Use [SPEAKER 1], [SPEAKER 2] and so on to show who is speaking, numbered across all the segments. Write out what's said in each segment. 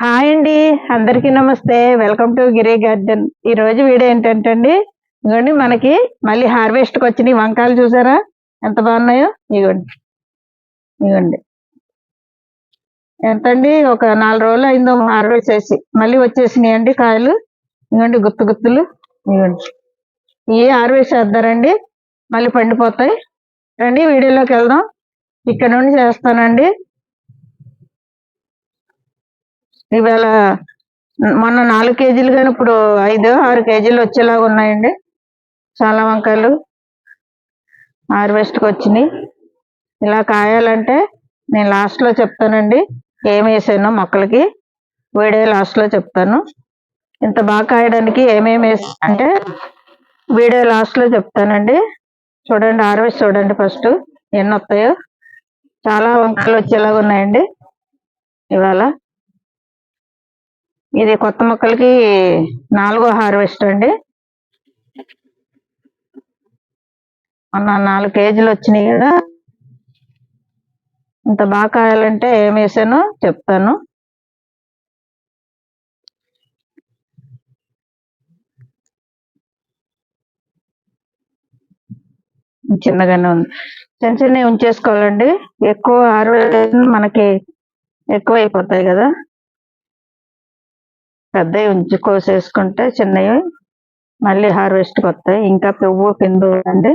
[SPEAKER 1] Hi అండి అందరికీ నమస్తే. Welcome to Giri garden. ఈ రోజు వీడియో ఏంటంటే అండి ఇదిగోండి మనకి మళ్ళీ హార్వెస్ట్కి వచ్చినాయి వంకాయలు చూసారా? ఎంత బాగున్నాయో? ఇగోండి ఇగోండి ఎంతండి? ఒక నాలుగు రోజులు అయిందో హార్వెస్ట్ చేసి. మళ్ళీ వచ్చేసినాయి అండి కాయలు. ఇగోండి గుత్తు గుత్తులు. ఇగోండి ఇవి హార్వెస్ట్ చేద్దారండి మళ్ళీ పండిపోతాయి. రండి వీడియోలోకి వెళ్దాం. ఇక్కడ నుండి చేస్తానండి. ఇవాళ మొన్న నాలుగు కేజీలు కానీ ఇప్పుడు ఐదు ఆరు కేజీలు వచ్చేలాగా ఉన్నాయండి. చాలా వంకాయలు హార్వెస్ట్కి వచ్చినాయి. ఇలా కాయాలంటే నేను లాస్ట్లో చెప్తానండి. ఏం వేసానో మొక్కలకి వీడే లాస్ట్లో చెప్తాను. ఇంత బాగా కాయడానికి ఏమేమి వేసా అంటే వీడియో లాస్ట్లో చెప్తానండి. చూడండి హార్వెస్ట్ చూడండి ఫస్ట్ ఎన్ని వస్తాయో. చాలా వంకాయలు వచ్చేలాగా ఉన్నాయండి. ఇవాళ ఇది కొత్త మొక్కలకి నాలుగో హార్వెస్ట్ అండి. మొన్న నాలుగు కేజీలు వచ్చినాయి కదా. ఇంత బాగా కాయాలంటే ఏం వేసానో? చెప్తాను. చిన్నగానే ఉంది. చిన్న చిన్నవి ఉంచేసుకోవాలండి. ఎక్కువ హార్వెస్ట్ మనకి ఎక్కువ అయిపోతాయి కదా. పెద్దవి ఉంచి కోసేసుకుంటే చిన్నవి మళ్ళీ హార్వెస్ట్కి వస్తాయి ఇంకా పువ్వు పిందు అండి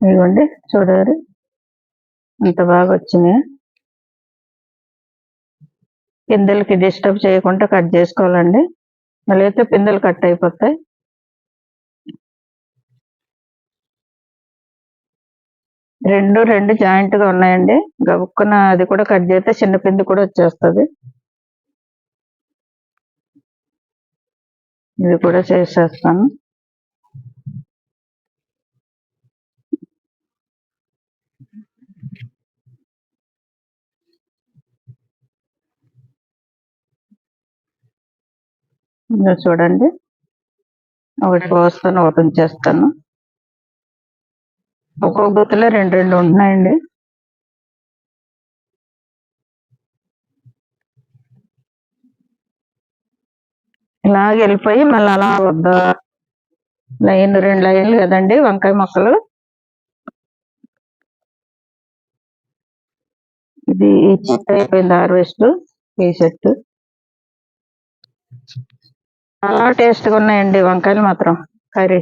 [SPEAKER 1] ఇదిగోండి చూడారు ఇంత బాగా వచ్చినాయి. పిందెలకి డిస్టర్బ్ చేయకుండా కట్ చేసుకోవాలండి. మళ్ళీ అయితే పిందెలు కట్ అయిపోతాయి. రెండు రెండు జాయింట్గా ఉన్నాయండి. గబుక్కున అది కూడా కట్ చేస్తే చిన్న పిండి కూడా వచ్చేస్తుంది. ఇది కూడా చేసేస్తాను. చూడండి. ఒకటి పోస్తాను ఒకటి ఉంచేస్తాను. ఒక్కొక్క గుర్తులో రెండు రెండు ఉంటున్నాయండి. ఇలాగ వెళ్ళిపోయి మళ్ళీ అలా వద్ద లైన్ రెండు లైన్లు కదండి వంకాయ మొక్కలు. ఇది ఈ చెట్టు అయిపోయింది హార్వెస్ట్ ఈ చెట్టు. చాలా టేస్ట్గా ఉన్నాయండి వంకాయలు మాత్రం కర్రీ.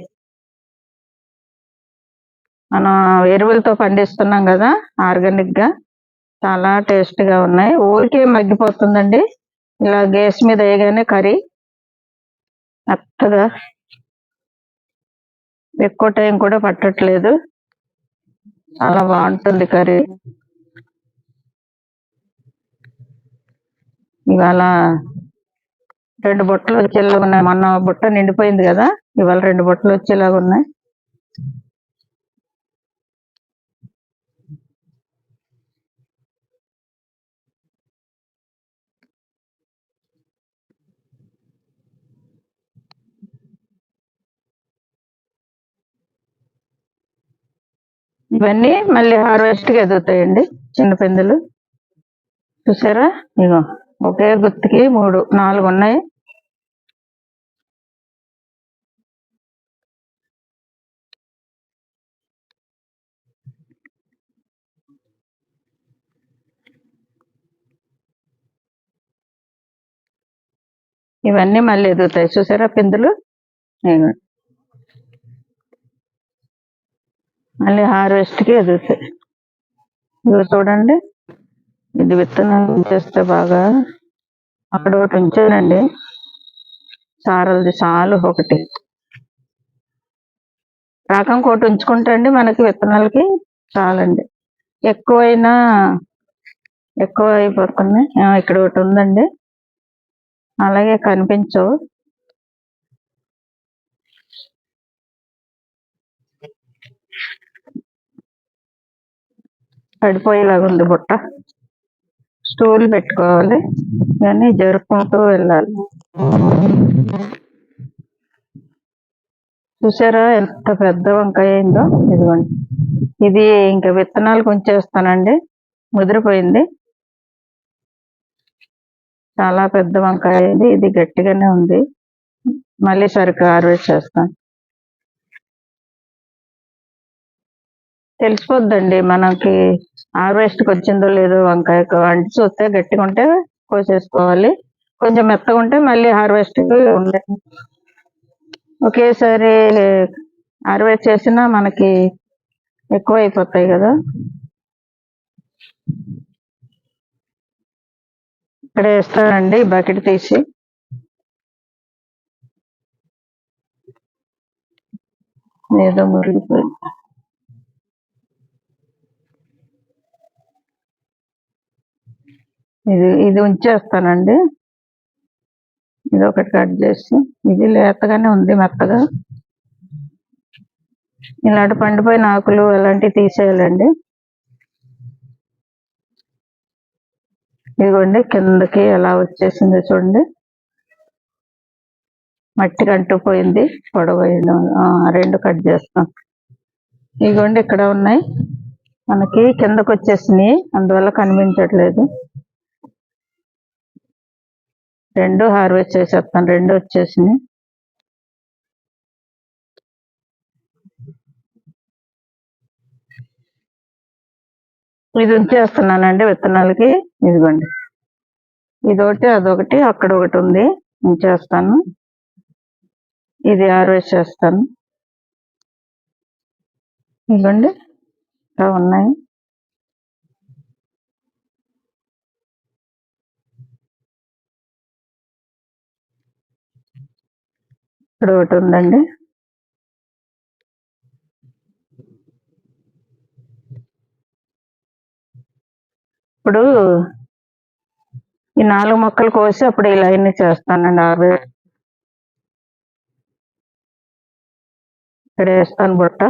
[SPEAKER 1] మనం ఎరువులతో పండిస్తున్నాం కదా ఆర్గానిక్గా చాలా టేస్ట్గా ఉన్నాయి. ఊరికే మగ్గిపోతుందండి. ఇలా గ్యాస్ మీద వేయగానే కర్రీ. మెత్తగా. ఎక్కువ టైం కూడా పట్టట్లేదు. చాలా బాగుంటుంది కర్రీ. ఇవాళ రెండు బుట్టలు వచ్చేలాగా ఉన్నాయి. మొన్న బుట్ట నిండిపోయింది కదా ఇవాళ రెండు బుట్టలు వచ్చేలాగా ఉన్నాయి. ఇవన్నీ మళ్ళీ హార్వెస్ట్కి ఎదుగుతాయండి చిన్న పిందులు. చూసారా? ఇగో ఒకే గుత్తికి మూడు నాలుగు ఉన్నాయి. ఇవన్నీ మళ్ళీ ఎదుగుతాయి. చూసారా పిందులు? మళ్ళీ హార్వెస్ట్కి ఎదుగుతాయి ఇవి చూడండి. ఇది విత్తనాలు ఉంచేస్తే బాగా అక్కడ ఒకటి ఉంచానండి సారలది చాలు ఒకటి. రకం కోటి ఉంచుకుంటే అండి మనకి విత్తనాలకి చాలండి. ఎక్కువైనా ఎక్కువ అయిపోతున్నాయి. ఇక్కడ ఒకటి ఉందండి. అలాగే కనిపించవు. పడిపోయేలాగా ఉంది బుట్ట. స్టూల్ పెట్టుకోవాలి. కానీ జరుపుకుంటూ వెళ్ళాలి. చూసారా ఎంత పెద్ద వంకాయ అయిందో? ఇదిగోండి. ఇది ఇంకా విత్తనాలు కొంచేస్తానండి. ముదిరిపోయింది. చాలా పెద్ద వంకాయ ఇది. ఇది గట్టిగానే ఉంది. మళ్ళీ సరికి హార్వెస్ట్ చేస్తాను. తెలిసిపోద్దండి మనకి హార్వెస్ట్కి వచ్చిందో లేదో వంకాయ అంటి చూస్తే గట్టిగా ఉంటే కోసేసుకోవాలి. కొంచెం మెత్తగా ఉంటే మళ్ళీ హార్వెస్ట్కి ఉండండి ఒకేసారి హార్వెస్ట్ చేసినా మనకి ఎక్కువ అయిపోతాయి కదా. ఇక్కడ వేస్తానండి బకెట్ తీసి. ఏదో మురిగిపోయింది. ఇది ఇది ఉంచేస్తానండి. ఇది ఒకటి కట్ చేసి ఇది లేతగానే ఉంది మెత్తగా. ఇలాంటి పండిపోయిన ఆకులు అలాంటివి తీసేయాలండి. ఇదిగోండి కిందకి ఎలా వచ్చేసిందో చూడండి. మట్టి కంటుపోయింది పొడవు రెండు కట్ చేస్తాం. ఇదిగోండి ఇక్కడ ఉన్నాయి. మనకి కిందకు వచ్చేసినాయి అందువల్ల కనిపించట్లేదు. రెండు హార్వెస్ట్ చేసేస్తాను రెండు వచ్చేసినాయి. ఇది ఉంచేస్తున్నానండి విత్తనాలకి. ఇదిగోండి. ఇదొకటి అదొకటి అక్కడ ఒకటి ఉంది. ఉంచేస్తాను. ఇది హార్వెస్ట్ చేస్తాను. ఇదిగోండి. ఇంకా ఉన్నాయి. ఇక్కడ ఒకటి ఉందండి. ఇప్పుడు ఈ నాలుగు మొక్కలు కోసి అప్పుడు ఈ లైన్ చేస్తానండి ఆరు ఇక్కడ వేస్తాను బుట్ట.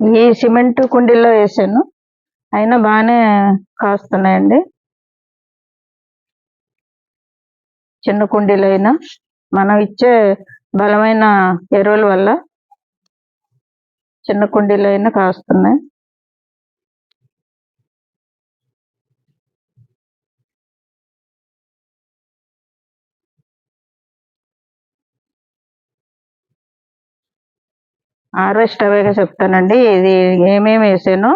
[SPEAKER 1] ఈ సిమెంట్ కుండీల్లో వేసాను. అయినా బాగానే కాస్తున్నాయండి. చిన్న కుండీలైనా మనం ఇచ్చే బలమైన ఎరువుల వల్ల చిన్న కుండీలైనా కాస్తున్నాయి. హార్వెస్ట్ అవేగా చెప్తానండి. ఇది ఏమేమి వేసానో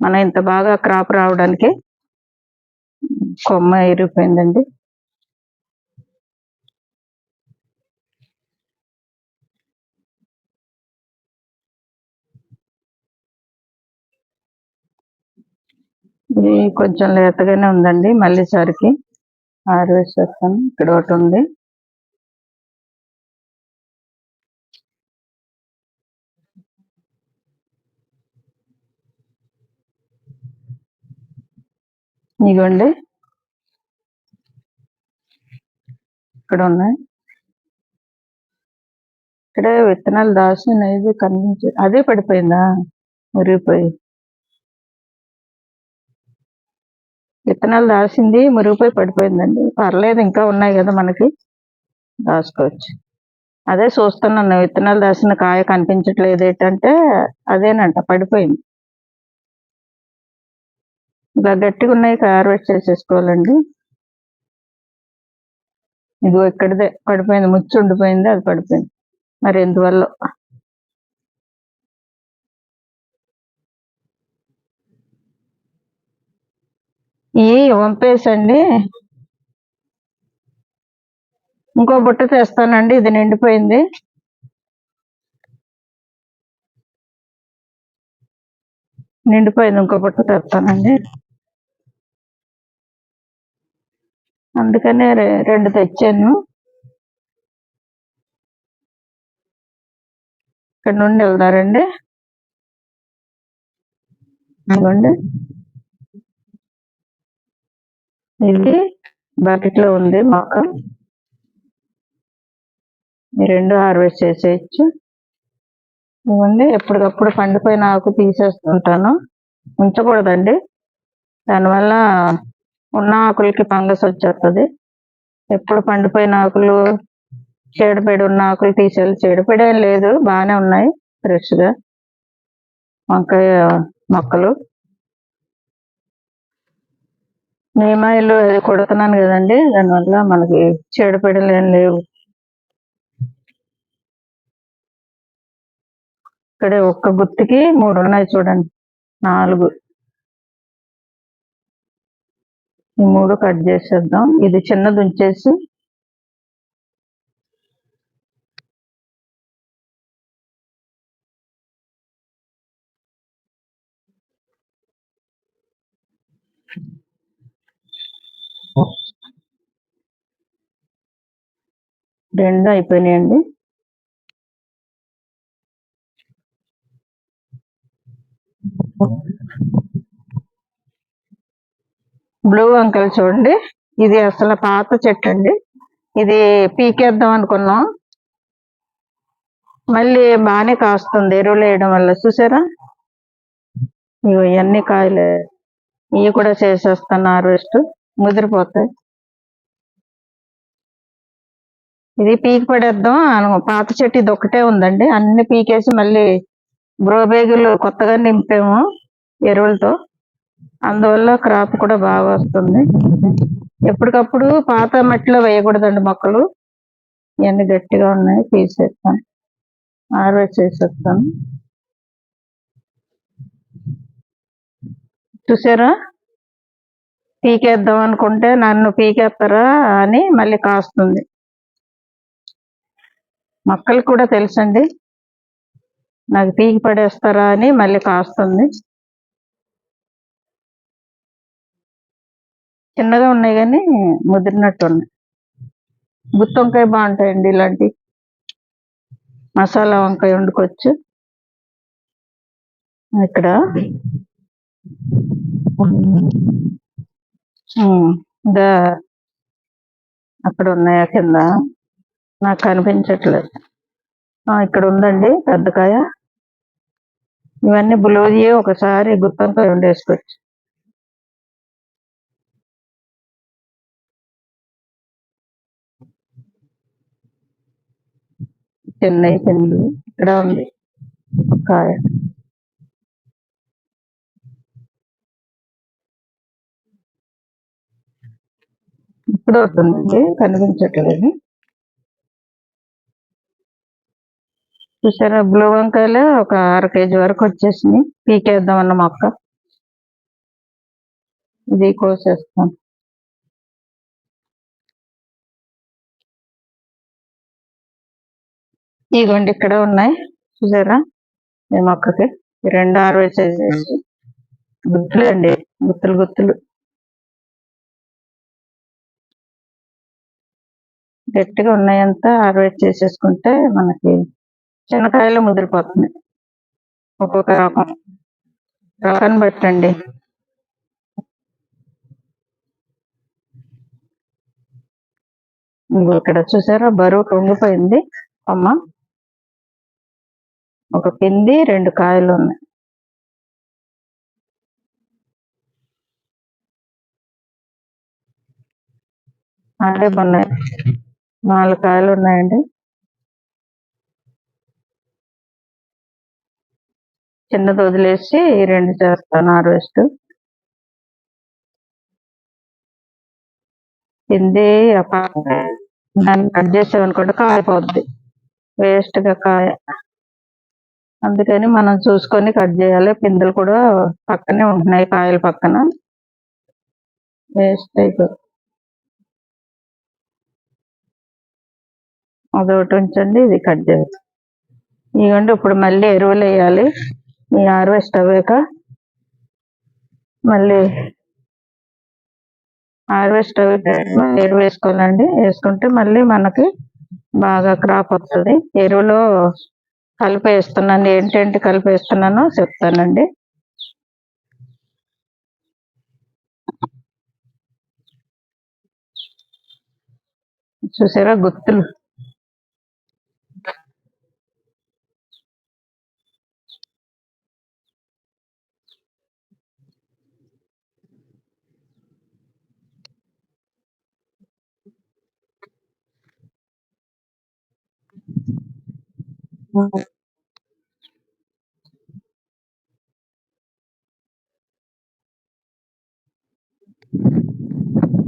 [SPEAKER 1] మనం ఇంత బాగా క్రాప్ రావడానికి కొమ్మ ఇరిగిపోయిందండి. ఇది కొంచెం లేతగానే ఉందండి. మళ్ళీ సరికి హార్వెస్ట్ చేస్తాను. ఇక్కడ ఒకటి ఉంది. ఇదిగోండి ఇక్కడ ఉన్నాయి ఇక్కడ విత్తనాలు దాచిన కనిపించే అదే పడిపోయిందా? మురిగిపోయి. విత్తనాలు దాసింది మురిగిపోయి పడిపోయిందండి. పర్లేదు ఇంకా ఉన్నాయి కదా మనకి. దాచుకోవచ్చు అదే చూస్తున్నాను విత్తనాలు దాసిన కాయ కనిపించట్లేదు ఏంటంటే అదేనంట పడిపోయింది. గట్టిగా ఉన్నాయి హార్వెస్ట్ చేసేసుకోవాలండి. ఇదిగో ఇక్కడదే పడిపోయింది ముచ్చు ఉండిపోయింది అది పడిపోయింది. మరి ఎందువల్ల? ఈ వంపేసండి. ఇంకో బుట్ట తెస్తానండి ఇది నిండిపోయింది. నిండిపోయింది ఇంకో బుట్ట తెస్తానండి. అందుకనే రెండు తెచ్చాను. ఇక్కడ నుండి వెళ్తారండి ఇదిగోండి. ఇది బకెట్లో ఉంది మొక్క ఈ రెండు హార్వెస్ట్ చేసేయచ్చు. ఇవ్వండి ఎప్పటికప్పుడు పండిపోయిన ఆకు తీసేస్తుంటాను. ఉంచకూడదండి. దానివల్ల ఉన్న ఆకులకి ఫంగస్ వచ్చేస్తుంది. ఎప్పుడు పండిపోయిన ఆకులు చీడపీడ ఉన్న ఆకులు తీసేయాలి. చీడపీడ ఏం లేదు బాగానే ఉన్నాయి ఫ్రెష్గా వంకాయ మొక్కలు. నీమాయిలు అది కొడుతున్నాను కదండి దానివల్ల మనకి చీడపీడలు ఏం లేవు. ఇక్కడ ఒక్క గుత్తికి మూడు ఉన్నాయి చూడండి నాలుగు. ఈ మూడు కట్ చేసేద్దాం. ఇది చిన్నది ఉంచేసి రెండు అయిపోయినాయండి. బ్లూ వంకాయలు చూడండి. ఇది అసలు పాత చెట్టు అండి. ఇది పీకేద్దాం అనుకున్నాం. మళ్ళీ బాగానే కాస్తుంది. ఎరువులు వేయడం వల్ల. చూసారా? ఇవి ఇవన్నీ కాయలు. ఇవి కూడా చేసేస్తాను హార్వెస్ట్ ముదిరిపోతాయి. ఇది పీకి పడేద్దాం పాత చెట్టు ఇది ఒకటే ఉందండి. అన్ని పీకేసి మళ్ళీ బ్రోబేగులు కొత్తగా నింపాము ఎరువులతో. అందువల్ల క్రాప్ కూడా బాగా వస్తుంది. ఎప్పటికప్పుడు పాత మట్టిలో వేయకూడదండి మొక్కలు. ఇవన్నీ గట్టిగా ఉన్నాయి తీసేస్తాను. హార్వెస్ట్ చేసేస్తాను. చూసారా? పీకేద్దాం అనుకుంటే నన్ను పీకేస్తారా అని మళ్ళీ కాస్తుంది. మొక్కలు కూడా తెలుసండి. నాకు పీకి పడేస్తారా అని మళ్ళీ కాస్తుంది. చిన్నగా ఉన్నాయి కానీ ముదిరినట్టు ఉన్నాయి. గుత్తి వంకాయ బాగుంటాయండి ఇలాంటి. మసాలా వంకాయ వండుకోవచ్చు. ఇక్కడ ఇంకా అక్కడ ఉన్నాయా కింద? నాకు కనిపించట్లేదు ఇక్కడ ఉందండి పెద్దకాయ. ఇవన్నీ బులోజీ ఒకసారి గుత్తంకాయ వండేసుకోవచ్చు. చెన్నై చెండు ఇక్కడ ఉంది ఒక కాయ. ఇప్పుడు అవుతుందండి కనిపించట్లేదు చూసారా బ్లూ వంకాయలు ఒక అర కేజీ వరకు వచ్చేసినాయి. పీకేద్దామన్న మొక్క. ఇది కోసేస్తాను ఇదిగోండి ఇక్కడ ఉన్నాయి. చూసారా? ఈ మొక్కకి ఈ రెండు హార్వెస్ట్ చేసేసి గుత్తులు అండి గుత్తులు గుత్తులు. గట్టిగా ఉన్నాయంతా హార్వెస్ట్ చేసేసుకుంటే మనకి చిన్నకాయలు ముదిరిపోతున్నాయి ఒక్కొక్క రకం. రకాన్ని బట్టండి. ఇక్కడ చూసారా? బరువు పొంగిపోయింది అమ్మ. ఒక పిండి రెండు కాయలు ఉన్నాయి. అదే ఉన్నాయి. నాలుగు కాయలు ఉన్నాయండి. చిన్నది వదిలేసి రెండు చేస్తాను హార్వెస్ట్. పిండి దాన్ని కట్ చేసామనుకుంటే కాయ వేస్ట్గా కాయ. అందుకని మనం చూసుకొని కట్ చేయాలి. పిందెలు కూడా పక్కనే ఉంటున్నాయి కాయల పక్కన. వేస్ట్ అయిపోతుంది అదొకటి ఉంచండి ఇది కట్ చేయాలి. ఇవ్వండి ఇప్పుడు మళ్ళీ ఎరువులు వేయాలి. ఈ హార్వెస్ట్ అవ్వాక మళ్ళీ హార్వెస్ట్ అవ్వాక ఎరువు వేసుకోవాలండి. వేసుకుంటే మళ్ళీ మనకి బాగా క్రాప్ వస్తుంది. ఎరువులో కలిపేస్తున్నాను. ఏంటేంటి కలిపి చెప్తానండి. చూసారా గుత్తులు?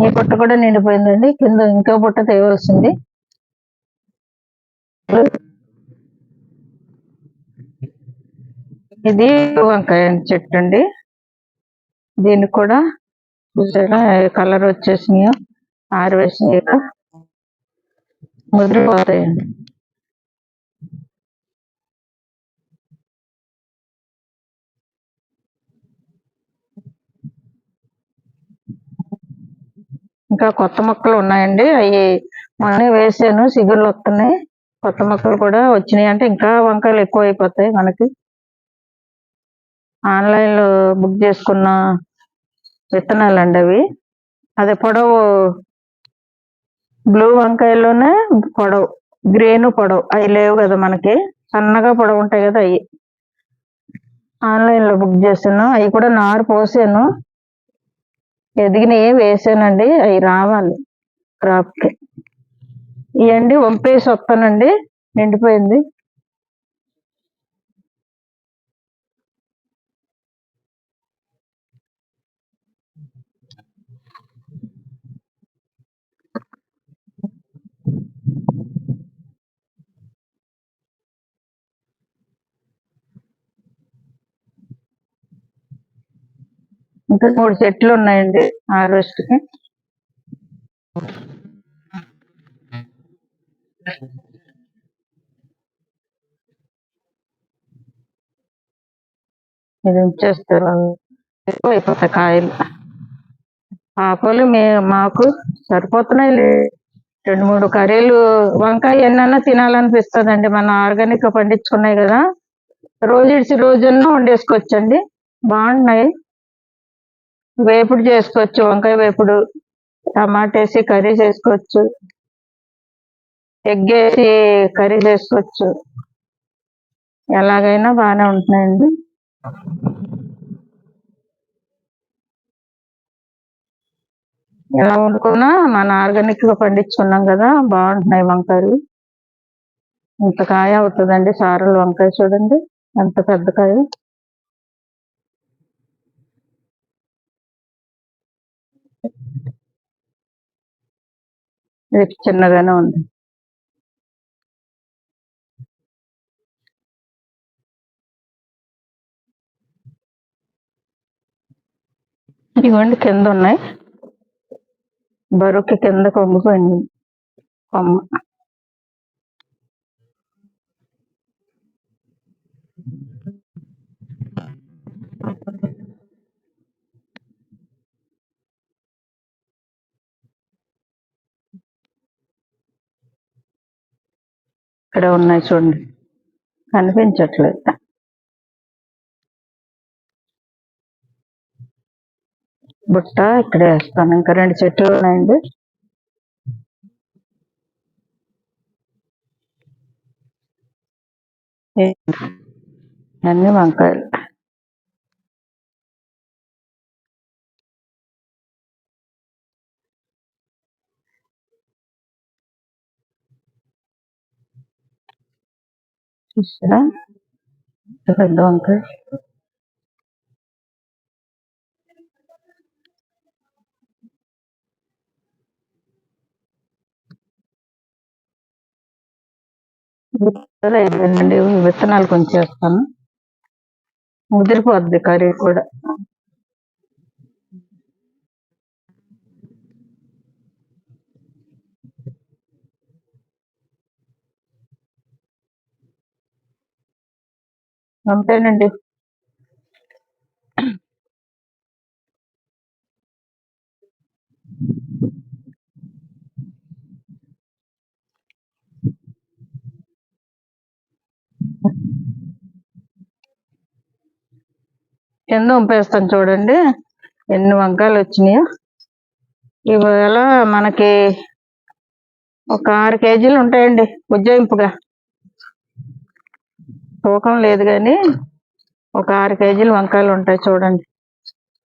[SPEAKER 1] ఈ పుట్ట కూడా నిండిపోయిందండి. కింద ఇంకో పుట్ట తేవలసింది. ఇది వంకాయ చెట్టు అండి. దీనికి కూడా చూసారా కలర్ వచ్చేసినాయో ఆరివేసినాయి. ముదిరిపోతాయండి. ఇంకా కొత్త మొక్కలు ఉన్నాయండి. అవి మొన్నే వేసాను సిగుర్లు వస్తున్నాయి. కొత్త మొక్కలు కూడా వచ్చినాయి. అంటే ఇంకా వంకాయలు ఎక్కువ అయిపోతాయి మనకి. ఆన్లైన్లో బుక్ చేసుకున్న విత్తనాలు అండి అవి. అదే పొడవు బ్లూ వంకాయలోనే పొడవు గ్రీన్ పొడవు. అవి లేవు కదా మనకి. సన్నగా పొడవు ఉంటాయి కదా అవి ఆన్లైన్లో బుక్ చేసాను అవి కూడా నారు పోసాను. ఎదిగినవి వేసానండి? అవి రావాలి. క్రాప్కి ఇవండి వంపేసి వస్తానండి. నిండిపోయింది ఇంకా మూడు చెట్లు ఉన్నాయండి హార్వెస్ట్కి. ఇది ఉంచేస్తారు ఎక్కువ అయిపోతాయి కాయలు. ఆకులు మే మాకు సరిపోతున్నాయి లే- రెండు మూడు కర్రీలు. వంకాయ ఎన్నైనా తినాలనిపిస్తుందండి. మనం ఆర్గానిక్ పండించుకున్నాయి కదా. రోజు ఇడిచి రోజున్న వండేసుకోవచ్చండి. బాగున్నాయి. వేపుడు చేసుకోవచ్చు వంకాయ వేపుడు టమాటా వేసి కర్రీ చేసుకోవచ్చు ఎగ్ వేసి కర్రీ చేసుకోవచ్చు. ఎలాగైనా బాగానే ఉంటున్నాయండి. ఎలా వండుకున్నా మన ఆర్గానిక్గా పండించుకున్నాం కదా బాగుంటున్నాయి వంకాయలు. ఇంత కాయ అవుతుందండి సారలు వంకాయ చూడండి ఎంత పెద్ద కాయ. రేపు చిన్నగానే ఉంది. ఇదిగోండి కింద ఉన్నాయి. బరువుకి కింద కొంగిపోయింది కొమ్మ. ఇక్కడ ఉన్నాయి చూడండి. కనిపించట్లేదు. బుట్ట ఇక్కడ వేస్తాను. ఇంకా రెండు చెట్లు ఉన్నాయండి. అన్ని వంకాయలు. చూసారా పెద్ద వంకాయ విత్తనాలు అయిపోయిందండి విత్తనాలు కొంచెం వేస్తాను ముదిరిపోద్ది కర్రీ కూడా. అంతేనండి. కింద ఉంపేస్తాను చూడండి. ఎన్ని వంకాయలు వచ్చినాయో. ఇవాళ మనకి ఒక ఆరు కేజీలు ఉంటాయండి ఉజ్జాయింపుగా తూకం లేదు కానీ ఒక ఆరు కేజీలు వంకాయలు ఉంటాయి చూడండి.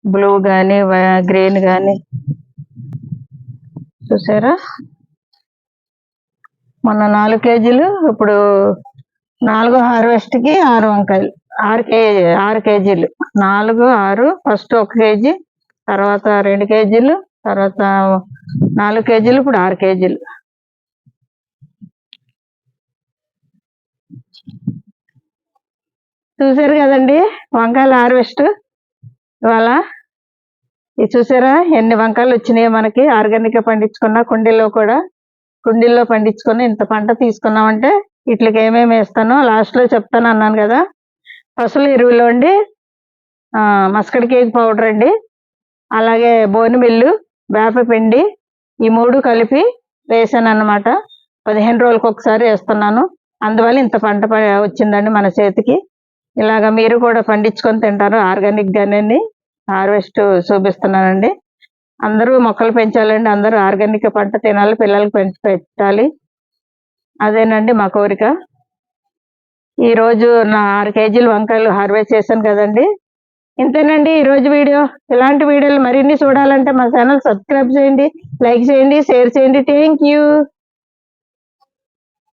[SPEAKER 1] బ్లూ కానీ గ్రీన్ కానీ చూసారా? మొన్న నాలుగు కేజీలు ఇప్పుడు నాలుగు హార్వెస్ట్కి ఆరు వంకాయలు. ఆరు కేజీ ఆరు కేజీలు. నాలుగు ఆరు ఫస్ట్ ఒక కేజీ తర్వాత రెండు కేజీలు తర్వాత నాలుగు కేజీలు ఇప్పుడు ఆరు కేజీలు. చూసారు కదండి? వంకాయల హార్వెస్ట్ ఇవాళ. ఇది చూసారా? ఎన్ని వంకాయలు వచ్చినాయో మనకి. ఆర్గానిక్గా పండించుకున్న కుండీలో కూడా. కుండీల్లో పండించుకొని ఇంత పంట తీసుకున్నామంటే ఇట్లకి ఏమేమి వేస్తానో లాస్ట్లో చెప్తాను అన్నాను కదా. పసులు ఎరువులు అండి. మస్కడ్ కేక్ పౌడర్ అండి. అలాగే బోనుమిల్లు వేపపిండి వేప పిండి ఈ మూడు కలిపి వేసాను అన్నమాట పదిహేను రోజులకు ఒకసారి వేస్తున్నాను. అందువల్ల ఇంత పంట ప- వచ్చిందండి మన చేతికి. ఇలాగ మీరు కూడా పండించుకొని తింటారు ఆర్గానిక్ గానే హార్వెస్ట్ చూపిస్తున్నానండి అందరూ మొక్కలు పెంచాలండి. అందరూ ఆర్గానిక్ పంట తినాలి పిల్లలు పెంచి పెట్టాలి. అదేనండి మా కోరిక. ఈరోజు నా ఆరు కేజీలు వంకాయలు హార్వెస్ట్ చేశాను కదండి. ఇంతేనండి ఈరోజు వీడియో. ఇలాంటి వీడియోలు మరిన్ని చూడాలంటే మా ఛానల్ సబ్స్క్రైబ్ చేయండి లైక్ చేయండి షేర్ చేయండి. Thank you.